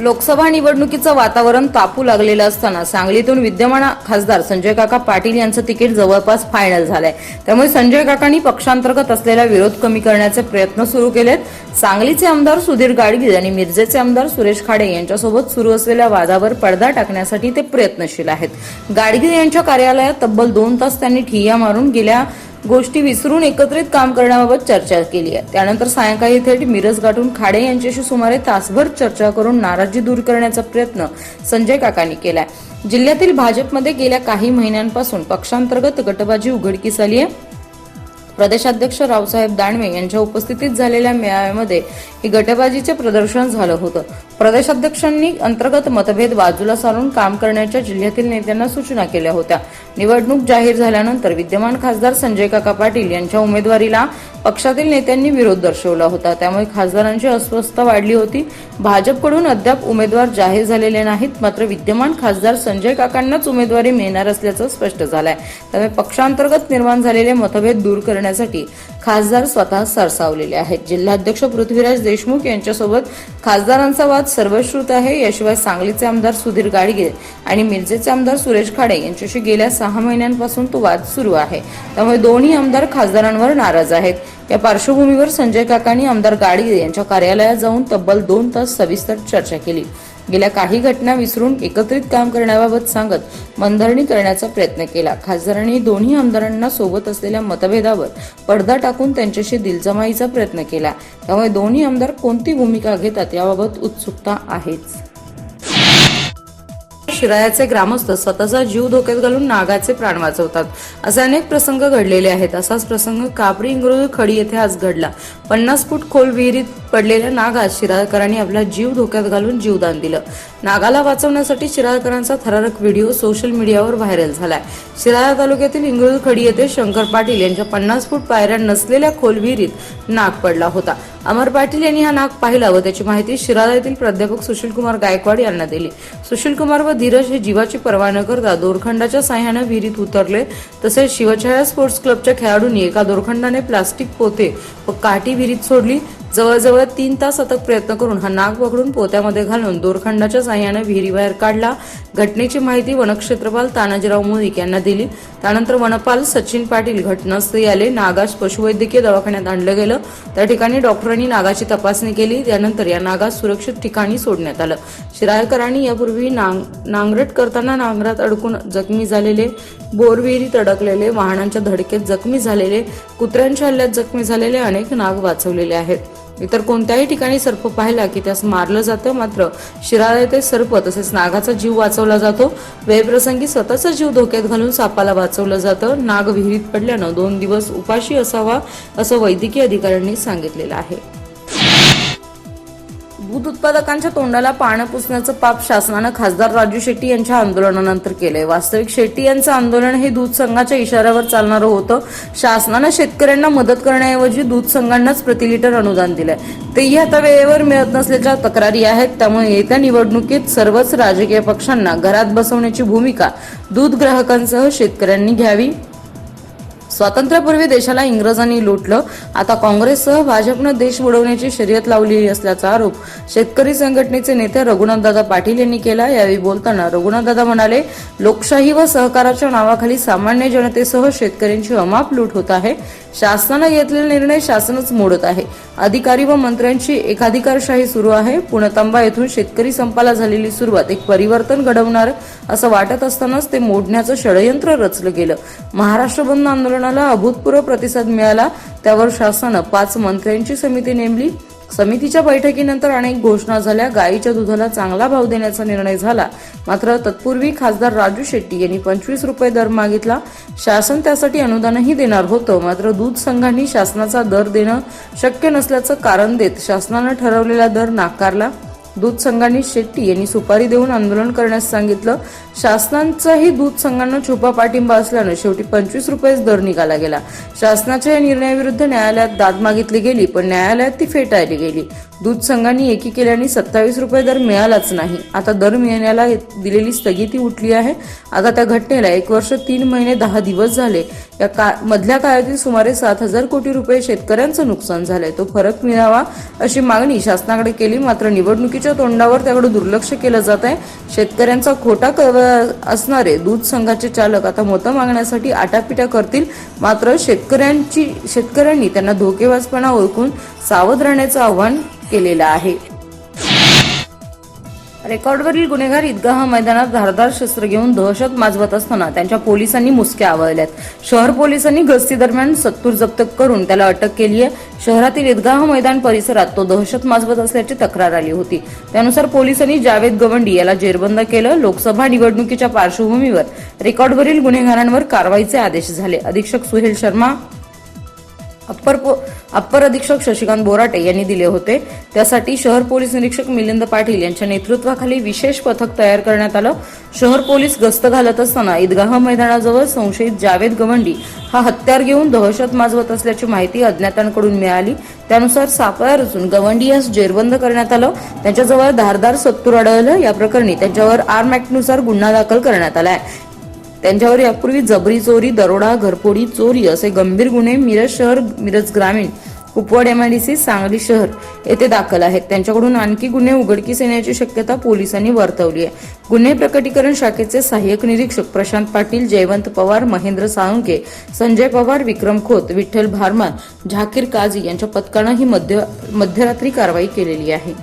लोकसभा निवडणुकीचं वातावरण तापू लागलेलं असताना सांगलीतून विद्यमान खासदार संजय काका पाटील यांचं तिकीट जवळपास फायनल झालंय. त्यामुळे संजय काकांनी पक्षांतर्गत असलेला विरोध कमी करण्याचे प्रयत्न सुरू केलेत. सांगलीचे आमदार सुधीर गाडगीळ आणि मिरजेचे आमदार सुरेश खाडे यांच्यासोबत सुरू असलेल्या वादावर पडदा टाकण्यासाठी ते प्रयत्नशील आहेत. गाडगीळ यांच्या कार्यालयात तब्बल दोन तास त्यांनी ठिय्या मारून गेल्या गोष्टी विसरून एकत्रित काम करण्याबाबत चर्चा केली आहे. त्यानंतर सायंकाळी थेट मिरज गाठून खाडे यांच्याशी सुमारे तासभर चर्चा करून नाराजी दूर करण्याचा प्रयत्न संजय काकांनी केलाय. जिल्ह्यातील भाजपमध्ये गेल्या काही महिन्यांपासून पक्षांतर्गत गटबाजी उघडकीस आली आहे. प्रदेशाध्यक्ष रावसाहेब दानवे यांच्या उपस्थितीत झालेल्या मेळाव्यामध्ये हे गटबाजीचे प्रदर्शन झालं होतं. प्रदेशाध्यक्षांनी अंतर्गत मतभेद बाजूला सारून काम करण्याच्या जिल्ह्यातील नेत्यांना सूचना केल्या होत्या. निवडणूक जाहीर झाल्यानंतर विद्यमान खासदार संजय काका पाटील यांच्या उमेदवारीला पक्षातील नेत्यांनी विरोध दर्शवला होता. त्यामुळे खासदारांची अस्वस्थता वाढली होती. भाजपकडून अद्याप उमेदवार जाहीर झालेले नाहीत मात्र विद्यमान खासदार संजय काकांनाच उमेदवारी मिळणार असल्याचं स्पष्ट झालंय. त्यामुळे पक्षांतर्गत निर्माण झालेले मतभेद दूर करण्यासाठी खासदार स्वतः सरसावलेले आहेत. जिल्हाध्यक्ष पृथ्वीराज देशमुख यांच्यासोबत खासदारांचा वाद सर्वश्रुत आहे. याशिवाय सांगलीचे आमदार सुधीर गाडगे आणि मिरजेचे आमदार सुरेश खाडे यांच्याशी गेल्या सहा महिन्यांपासून तो वाद सुरू आहे. त्यामुळे दोन्ही आमदार खासदारांवर नाराज आहेत. या पार्श्वभूमीवर संजय काकांनी आमदार गाडगे यांच्या कार्यालयात जाऊन तब्बल दोन तास सविस्तर चर्चा केली. गेल्या काही घटना विसरून एकत्रित काम करण्याबाबत सांगत मनधरणी करण्याचा प्रयत्न केला. खासदारांनी दोन्ही आमदारांना सोबत असलेल्या मतभेदावर पडदा टाकून त्यांच्याशी दिलजमाईचा प्रयत्न केला. त्यामुळे दोन्ही आमदार कोणती भूमिका घेतात याबाबत उत्सुकता आहेच. शिरायाचे ग्रामस्थ स्वतःचा जीव धोक्यात घालून नागाचे प्राण वाचवतात. असे अनेक प्रसंग घडलेले आहेत. असाच प्रसंग कापरी इंग्रज खडी येथे आज घडला. पन्नास फूट खोल विहिरीत पडलेल्या नागात शिराळकरांनी आपला जीव धोक्यात घालून जीवदान दिलं. नागाला वाचवण्यासाठी शिराळकरांचा थरारक व्हिडिओ सोशल मीडियावर व्हायरल झालाय. शिराळा तालुक्यातील इंग्रज खडी येथे शंकर पाटील यांच्या पन्नास फूट पायऱ्या नसलेल्या खोल विहिरीत नाग पडला होता. अमर पाटील यांनी हा नाग पाहिला व त्याची माहिती शिराळा येथील प्राध्यापक सुशील कुमार गायकवाड यांना दिली. सुशील कुमार व धीरज हे जीवाची पर्वा न करता दोरखंडाच्या साह्यानं विहिरीत उतरले. तसेच शिवछाया स्पोर्ट्स क्लबच्या खेळाडूंनी एका दोरखंडाने प्लास्टिक पोते व काठी विहिरीत सोडली. जवळजवळ तीन तास सतत प्रयत्न करून हा नाग पकडून पोत्यामध्ये घालून दोरखंडाच्या साह्याने विहिरीबाहेर काढला. घटनेची माहिती वनक्षेत्रपाल तानाजीराव मुळीक यांना दिली. त्यानंतर वनपाल सचिन पाटील घटनास्थळी आले. नागास पशुवैद्यकीय दवाखान्यात आणलं गेलं. त्या ठिकाणी डॉक्टरांनी नागाची तपासणी केली. त्यानंतर या नागास सुरक्षित ठिकाणी सोडण्यात आलं. शिराळकरांनी यापूर्वी नांग नांगरट करताना नांगरात अडकून जखमी झालेले बोरविहिरीत अडकलेले वाहनांच्या धडकेत जखमी झालेले कुत्र्यांच्या हल्ल्यात जखमी झालेले अनेक नाग वाचवलेले आहेत. इतर कोणत्याही ठिकाणी सर्प पाहिला की त्यास मारलं जातं मात्र शिराळा येथे सर्प तसेच नागाचा जीव वाचवला जातो. वेळप्रसंगी स्वतःचा जीव धोक्यात घालून सापाला वाचवलं जातं. नाग विहिरीत पडल्यानं दोन दिवस उपाशी असावा असं वैद्यकीय अधिकाऱ्यांनी सांगितलेलं आहे. दूध उत्पादकांच्या तोंडाला पानं पुसण्याचं पाप शासनानं खासदार राजू शेट्टी यांच्या आंदोलनानंतर केलंय. वास्तविक शेट्टी यांचं आंदोलन हे दूध संघाच्या इशाऱ्यावर चालणारं होतं. शासनानं शेतकऱ्यांना मदत करण्याऐवजी दूध संघांनाच प्रति लिटर अनुदान दिलंय. तेही आता वेळेवर मिळत नसल्याच्या तक्रारी आहेत. त्यामुळे येत्या निवडणुकीत सर्वच राजकीय पक्षांना घरात बसवण्याची भूमिका दूध ग्राहकांसह शेतकऱ्यांनी घ्यावी. स्वातंत्र्यापूर्वी देशाला इंग्रजांनी लुटलं. आता काँग्रेससह भाजपनं देश बुडवण्याची शर्यत लावलेली असल्याचा आरोप शेतकरी संघटनेचे नेते रघुनाथदादा पाटील यांनी केला. यावेळी बोलताना रघुनाथदादा म्हणाले लोकशाही व सहकाराच्या नावाखाली सामान्य जनतेसह शेतकऱ्यांची अमाप लूट होत आहे. शासनानं घेतलेला निर्णय शासनच मोडत आहे. अधिकारी व मंत्र्यांची एकाधिकारशाही सुरू आहे. पुणतांबा येथून शेतकरी संपाला झालेली सुरुवात एक परिवर्तन घडवणार असं वाटत असतानाच ते मोडण्याचं षडयंत्र रचलं गेलं. महाराष्ट्र बंद आंदोलनाला अभूतपूर्व प्रतिसाद मिळाला. त्यावर शासनानं पाच मंत्र्यांची समिती नेमली. समितीच्या बैठकीनंतर अनेक घोषणा झाल्या. गायीच्या दुधाला चांगला भाव देण्याचा निर्णय झाला. मात्र तत्पूर्वी खासदार राजू शेट्टी यांनी पंचवीस रुपये दर मागितला. शासन त्यासाठी अनुदानही देणार होतं. मात्र दूध संघांनी शासनाचा दर देणं शक्य नसल्याचं कारण देत शासनानं ठरवलेला दर नाकारला. दूध संघांनी शेट्टी यांनी सुपारी देऊन आंदोलन करण्यास सांगितलं. शासनाचाही दूध संघांना छुपा पाठिंबा असल्यानं शेवटी पंचवीस रुपयेच दर निघाला गेला. शासनाच्या या निर्णयाविरुद्ध न्यायालयात दाद मागितली गेली पण न्यायालयात ती फेटाळली गेली. दूध संघांनी एकी केल्याने सत्तावीस रुपये दर मिळालाच नाही. आता दर मिळण्याला दिलेली स्थगिती उठली आहे. आता त्या घटनेला एक वर्ष तीन महिने दहा दिवस झाले. या का मधल्या काळातील सुमारे सात हजार कोटी रुपये शेतकऱ्यांचं नुकसान झालंय. तो फरक मिळावा अशी मागणी शासनाकडे केली. मात्र निवडणुकीच्या तोंडावर त्याकडे दुर्लक्ष केलं जात आहे. शेतकऱ्यांचा खोटा असणारे दूध संघाचे चालक आता मतं मागण्यासाठी आटापिटा करतील. मात्र शेतकऱ्यांची शेतकऱ्यांनी त्यांना धोकेबाजपणा ओळखून सावध राहण्याचं आव्हान केलेला आहे. रेकॉर्डवरील गुन्हेगार ईदगाह मैदानात धारदार शस्त्र घेऊन दहशत माजवत असताना त्यांच्या पोलिसांनी मुसक्या आवळल्यात. शहर पोलिसांनी गस्ती दरम्यान सत्तूर जप्त करून त्याला अटक केली आहे. शहरातील ईदगाह मैदान परिसरात तो दहशत माजवत असल्याची तक्रार आली होती. त्यानुसार पोलिसांनी जावेद गवंडी याला जेरबंद केलं. लोकसभा निवडणुकीच्या पार्श्वभूमीवर रेकॉर्डवरील गुन्हेगारांवर कारवाईचे आदेश झाले. अधीक्षक सुहेल शर्मा अप्पर पो अप्पर अधीक्षक शशिकांत बोराटे यांनी दिले होते. त्यासाठी शहर पोलीस निरीक्षक मिलिंद पाटील यांच्या नेतृत्वाखाली विशेष पथक तयार करण्यात आलं. शहर पोलीस गस्त घालत असताना ईदगाह मैदानाजवळ संशयित जावेद गवंडी हा हत्यार घेऊन दहशत माजवत असल्याची माहिती अज्ञातांकडून मिळाली. त्यानुसार सापळा रचून गवंडी यास जेरबंद करण्यात आलं. त्यांच्याजवळ धारदार सत्तूर आढळलं. या प्रकरणी त्यांच्यावर आर्म ऍक्टनुसार गुन्हा दाखल करण्यात आलाय. त्यांच्यावर यापूर्वी जबरी चोरी दरोडा घरफोडी चोरी असे गंभीर गुन्हे मिरज शहर मिरज ग्रामीण कुपवाड एमआयडीसी सांगली शहर येथे दाखल आहेत. त्यांच्याकडून आणखी गुन्हे उघडकीस येण्याची शक्यता पोलिसांनी वर्तवली आहे. गुन्हे प्रकटीकरण शाखेचे सहाय्यक निरीक्षक प्रशांत पाटील जयवंत पवार महेंद्र साळुंके संजय पवार विक्रम खोत विठ्ठल भारमान झाकीर काझी यांच्या पथकानं ही मध्य मध्यरात्री कारवाई केलेली आहे.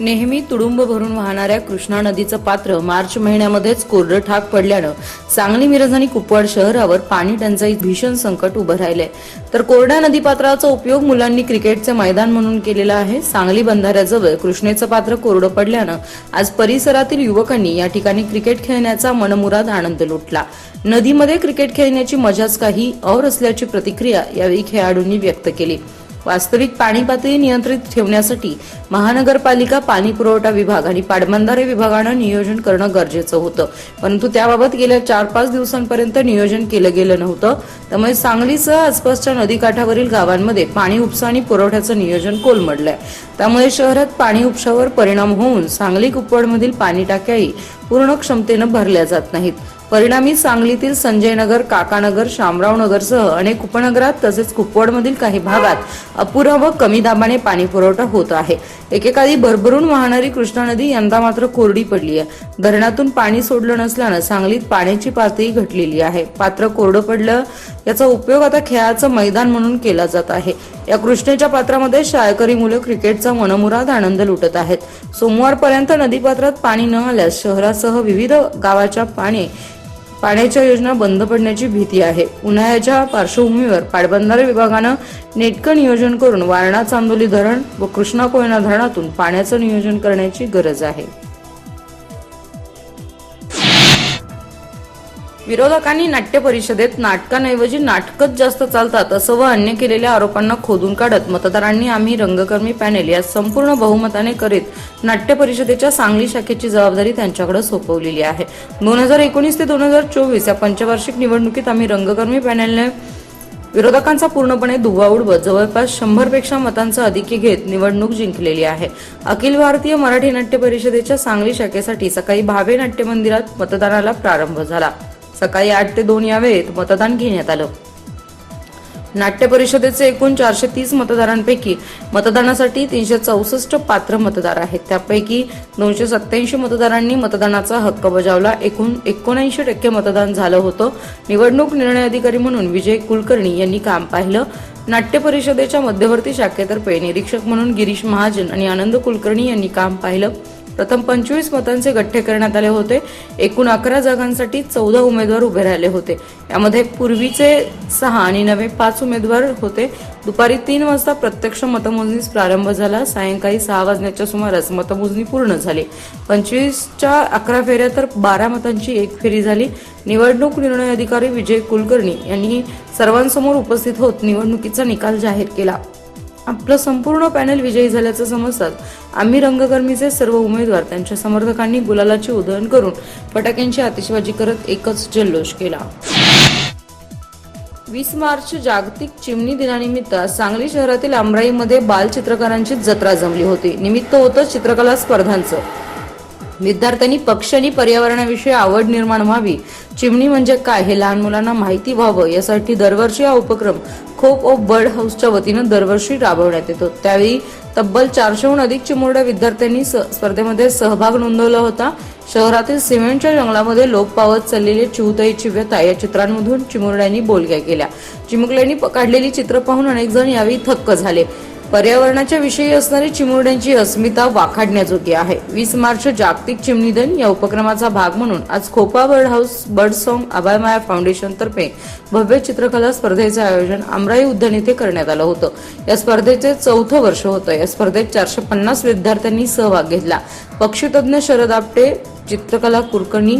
नेहमी तुडुंब भरून वाहणाऱ्या कृष्णा नदीचं पात्र मार्च महिन्यामध्येच कोरडं ठाक पडल्यानं सांगली मिरज आणि कुपवाड शहरावर पाणी टंचाई भीषण संकट उभं राहिलंय. तर कोरड्या नदीपात्राचा उपयोग मुलांनी क्रिकेटचे मैदान म्हणून केलेला आहे. सांगली बंधाऱ्याजवळ कृष्णेचं पात्र कोरडं पडल्यानं आज परिसरातील युवकांनी या ठिकाणी क्रिकेट खेळण्याचा मनमुराद आनंद लुटला. नदीमध्ये क्रिकेट खेळण्याची मजाच काही और असल्याची प्रतिक्रिया यावेळी खेळाडूंनी व्यक्त केली. वास्तविक पाणी पातळी नियंत्रित ठेवण्यासाठी महानगरपालिका पाणी पुरवठा विभाग आणि पाटबंधारे विभागानं नियोजन करणं गरजेचं होतं. परंतु त्याबाबत गेल्या चार पाच दिवसांपर्यंत नियोजन केलं गेलं नव्हतं. त्यामुळे सांगलीसह आसपासच्या नदीकाठावरील गावांमध्ये पाणी उपसा आणि पुरवठ्याचं नियोजन कोलमडलंय. त्यामुळे शहरात पाणी उपशावर परिणाम होऊन सांगली कुपवडमधील पाणी टाक्याही पूर्ण क्षमतेनं भरल्या जात नाहीत. परिणामी सांगलीतील संजयनगर काकानगर शामराव नगरसह अनेक उपनगरात तसेच कुपवाडमधील काही भागात अपुरा व कमी दाबाने पाणी पुरवठा होत आहे. एकेकाळी भरभरून वाहणारी कृष्णा नदी यंदा मात्र कोरडी पडली आहे. धरणातून पाणी सोडलं नसल्यानं सांगलीत पाण्याची पातळी घटलेली आहे. पात्र कोरडं पडलं याचा उपयोग आता खेळाचं मैदान म्हणून केला जात आहे. या कृष्णेच्या पात्रामध्ये शाळकरी मुलं क्रिकेटचा मनमुराद आनंद लुटत आहेत. सोमवारपर्यंत नदीपात्रात पाणी न आल्यास शहरासह विविध गावाच्या पाणी पाण्याच्या योजना बंद पडण्याची भीती आहे. उन्हाळ्याच्या पार्श्वभूमीवर पाटबंधारे विभागानं नेटकं नियोजन करून वारणा चांदोली धरण व कृष्णा कोयना धरणातून पाण्याचं नियोजन करण्याची गरज आहे. विरोधकांनी नाट्य परिषदेत नाटकांऐवजी नाटकच जास्त चालतात असं व अन्य केलेल्या आरोपांना खोदून काढत मतदारांनी आम्ही रंगकर्मी पॅनेल या संपूर्ण बहुमताने करीत नाट्य परिषदेच्या सांगली शाखेची जबाबदारी त्यांच्याकडे सोपवलेली आहे. दोन हजार एकोणीस ते दोन हजार चोवीस या पंचवार्षिक निवडणुकीत आम्ही रंगकर्मी पॅनेलने विरोधकांचा पूर्णपणे धुवा उडवत जवळपास शंभरपेक्षा मतांचा अधिकी घेत निवडणूक जिंकलेली आहे. अखिल भारतीय मराठी नाट्य परिषदेच्या सांगली शाखेसाठी सकाळी भावे नाट्य मंदिरात मतदानाला प्रारंभ झाला. सकाळी आठ ते दोन या वेळेत मतदान घेण्यात आलं. नाट्य परिषदेचे एकूण चारशे तीस मतदारांपैकी मतदानासाठी तीनशे चौसष्ट पात्र मतदार आहेत. त्यापैकी दोनशे सत्याऐंशी मतदारांनी मतदानाचा हक्क बजावला. एकूण एकोणऐंशी टक्के मतदान झालं होतं. निवडणूक निर्णय अधिकारी म्हणून विजय कुलकर्णी यांनी काम पाहिलं. नाट्य परिषदेच्या मध्यवर्ती शाखेतर्फे निरीक्षक म्हणून गिरीश महाजन आणि आनंद कुलकर्णी यांनी काम पाहिलं. प्रथम पंचवीस मतांचे गठ्ठे करण्यात आले होते. एकूण अकरा जागांसाठी चौदा उमेदवार उभे राहिले होते. यामध्ये पूर्वीचे सहा आणि नवे पाच उमेदवार होते. दुपारी तीन वाजता प्रत्यक्ष मतमोजणीस प्रारंभ झाला. सायंकाळी सहा वाजण्याच्या सुमारास मतमोजणी पूर्ण झाली. पंचवीसच्या अकरा फेऱ्या तर बारा मतांची एक फेरी झाली. निवडणूक निर्णय अधिकारी विजय कुलकर्णी यांनी सर्वांसमोर उपस्थित होत निवडणुकीचा निकाल जाहीर केला. आपलं संपूर्ण पॅनल विजयी झाल्याचं समजतात. आम्ही रंगकर्मीचे सर्व उमेदवार त्यांच्या समर्थकांनी गुलालाची उधळण करून फटाक्यांची आतिषबाजी करत एकच जल्लोष केला. वीस मार्च जागतिक चिमणी दिनानिमित्त सांगली शहरातील आमराईमध्ये बालचित्रकारांची जत्रा जमली होती. निमित्त होतं चित्रकला स्पर्धांचं. विद्यार्थ्यांनी पक्ष आणि पर्यावरणाविषयी आवड निर्माण व्हावी. चिमणी म्हणजे काय हे लहान मुलांना माहिती व्हावं यासाठी दरवर्षी हा उपक्रम खोप ऑफ बर्ड हाऊसच्या वतीनं दरवर्षी राबवण्यात येतो. त्यावेळी तब्बल चारशेहून अधिक चिमुरड्या विद्यार्थ्यांनी स- स्पर्धेमध्ये सहभाग नोंदवला होता. शहरातील सिमेंटच्या जंगलामध्ये लोप पावत चाललेले चिवतई चिव्यता या चित्रांमधून चिमुरड्यांनी बोलक्या केल्या. चिमुकल्यांनी प- काढलेली चित्र पाहून अनेक जण यावेळी थक्क झाले. पर्यावरणाच्या विषयी असणारी चिमुरड्यांची अस्मिता वाखाडण्याजोगी आहे. वीस मार्च जागतिक चिमणी दिन या उपक्रमाचा भाग म्हणून आज Khopa bird house bird song Abhaymaya foundation तर्फे भव्य चित्रकला स्पर्धेचे आयोजन आमराई उद्यान येथे करण्यात आलं होतं. या स्पर्धेचे चौथं वर्ष होतं. या स्पर्धेत चारशे पन्नास विद्यार्थ्यांनी सहभाग घेतला. पक्षीतज्ञ शरद आपटे चित्रकला कुलकर्णी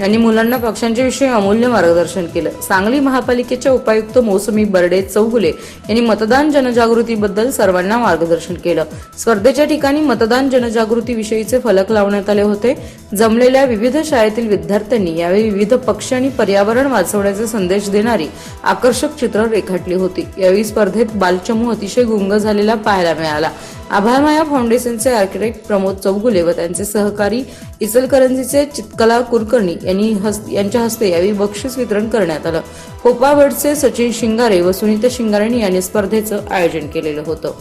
यांनी मुलांना पक्ष्यांच्या विषयी अमूल्य मार्गदर्शन केलं. सांगली महापालिकेच्या उपायुक्त मोसमी बर्डे चौगुले यांनी मतदान जनजागृतीबद्दल सर्वांना मार्गदर्शन केलं. स्पर्धेच्या ठिकाणी मतदान जनजागृती विषयीचे फलक लावण्यात आले होते. जमलेल्या विविध शाळेतील विद्यार्थ्यांनी यावेळी विविध पक्ष आणि पर्यावरण वाचवण्याचे संदेश देणारी आकर्षक चित्र रेखाटली होती. यावेळी स्पर्धेत बालचमू अतिशय गुंग झालेला पाहायला मिळाला. आभारमाया फाउंडेशनचे आर्किटेक्ट प्रमोद चौगुले व त्यांचे सहकारी इचलकरंजीचे चितकला कुलकर्णी यांनी यांच्या हस्ते यावेळी बक्षीस वितरण करण्यात आलं. कोपावडचे सचिन शिंगारे व सुनीता शिंगारे यांनी स्पर्धेचं आयोजन केलेलं होतं.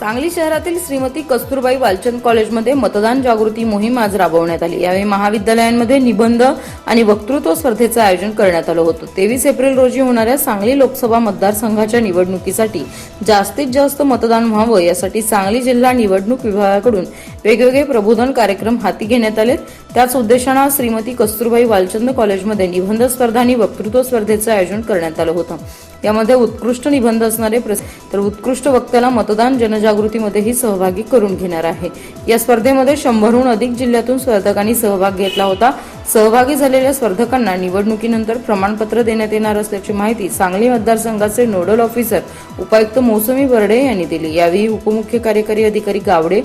सांगली शहरातील श्रीमती कस्तुरबाई वालचंद कॉलेजमध्ये मतदान जागृती मोहीम आज राबवण्यात आली. यावेळी महाविद्यालयांमध्ये निबंध आणि वक्तृत्व स्पर्धेचं आयोजन करण्यात आलं होतं. तेवीस एप्रिल रोजी होणाऱ्या सांगली लोकसभा मतदारसंघाच्या निवडणुकीसाठी जास्तीत जास्त मतदान व्हावं यासाठी सांगली जिल्हा निवडणूक विभागाकडून वेगवेगळे प्रबोधन कार्यक्रम हाती घेण्यात आले त्याच उद्देशानं श्रीमती कस्तुरबाई वालचंद कॉलेजमध्ये निबंध स्पर्धा आणि वक्तृत्व स्पर्धेचं आयोजन करण्यात आलं होतं. यामध्ये उत्कृष्ट निबंध असणारे प्रस- तर उत्कृष्ट वक्त्याला मतदान जनजागृतीमध्येही सहभागी करून घेणार आहे. या स्पर्धेमध्ये शंभरहून अधिक जिल्ह्यातून स्पर्धकांनी सहभाग घेतला होता. सहभागी झालेल्या स्पर्धकांना निवडणुकीनंतर प्रमाणपत्र देण्यात येणार असल्याची माहिती सांगली मतदारसंघाचे नोडल ऑफिसर उपायुक्त मोसमी बर्डे यांनी दिली. यावेळी उपमुख्य कार्यकारी अधिकारी गावडे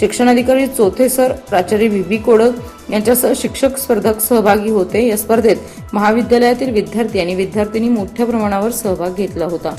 शिक्षणाधिकारी चौथे सर प्राचार्य व्ही बी कोडक यांच्यासह शिक्षक स्पर्धक सहभागी होते. या स्पर्धेत महाविद्यालयातील विद्यार्थी आणि विद्यार्थिनी मोठ्या प्रमाणावर सहभाग घेतला होता.